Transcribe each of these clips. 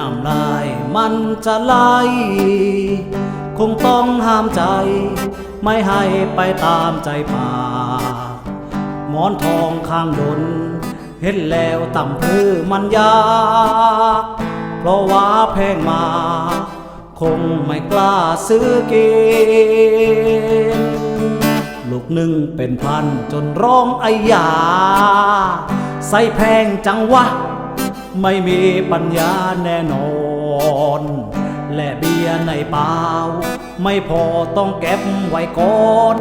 น้ำลายมันจะไหลคงต้องห้ามใจ ไม่ให้ไปตามใจปากหมอนทองข้างดนเห็นแล้วต่ำพือมันยาก เพราะว่าแพงมา คงไม่กล้าซื้อกิน ลูกหนึ่งเป็นพันจนร้องไอยา ใส่แพงจังวะ ไม่มีปัญญาแน่นอน และเบียร์ในเปล่า ไม่พอต้องเก็บไว้ก่อน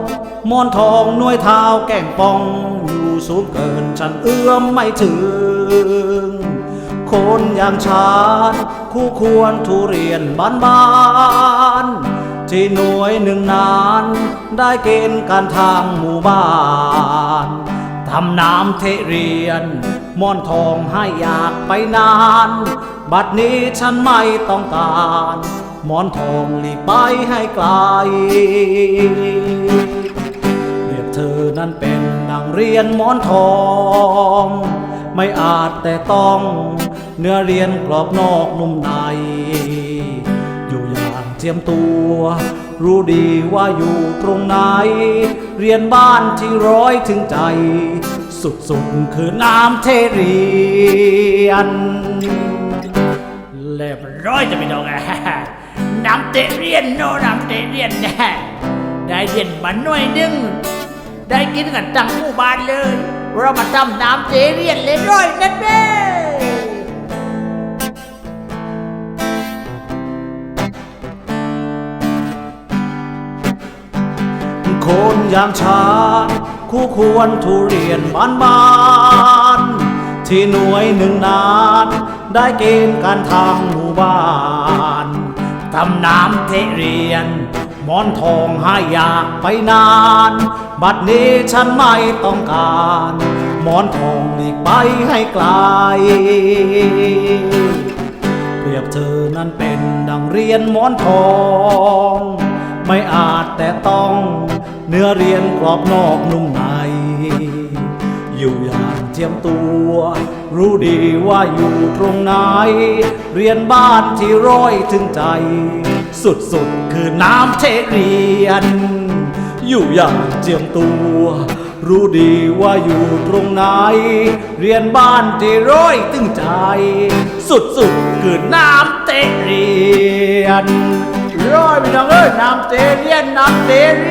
มอนทองนวยเท้าแก่งปอง อยู่สูงเกินฉันเอื้อมไม่ถึง คนอย่างฉันคู่ควรทุเรียนบ้านบ้านๆที่หน่วยหนึ่งนาน ได้เกณฑ์การทางหมู่บ้าน ทำน้ำเทเรียนม่อนทองให้อยากไปนาน บัดนี้ฉันไม่ต้องการหมอนทองหลีไปให้ไกลเรียกเธอนั้นเป็นนางเรียนหมอนทอง ไม่อาจแต่ต้อง เนื้อเรียนกรอบนอกนุ่มใน อยู่อย่างเจียมตัว รู้ดีว่าอยู่ตรงไหน เรียนบ้านที่ร้อยถึงใจ สุดๆคือน้ำเทเรียนเรียบร้อยจะไปดอกอะน้ำเตะเรียนโนน้ำเตะเรียนแน่ได้เรียนมาหน่วยหนึงได้กินกันตั้งหมู่บ้านเลย เรามาทำน้ำเตะเรียนเลยร้อยนั่นเคนยางฉันคู่ควรทุเรียนบ้านบ้านที่หน่วยหนึ่งนาน ได้เกณฑ์การทางหมู่บ้านทำน้ำเทเรียนมอนทองห้อยากไปนาน บัดนี้ฉันไม่ต้องการมอนทองหลีกไปให้ไกล เปรียบเธอนั้นเป็นดังเรียนมอนทอง ไม่อาจแต่ต้อง เนื้อเรียนกรอบนอกนุ่มใน อยู่อย่างเจียมตัว รู้ดีว่าอยู่ตรงไหน เรียนบ้านที่ร้อยถึงใจ สุดๆคือน้ำเทเรียน อยู่อย่างเจียมตัวรู้ดีว่าอยู่ตรงไหน เรียนบ้านที่ร้อยตึงใจ สุดๆคือน้ำเตะเรียน ร้อยพี่น้องเอ้ยน้ำเตเลียนน้ำเตเลียน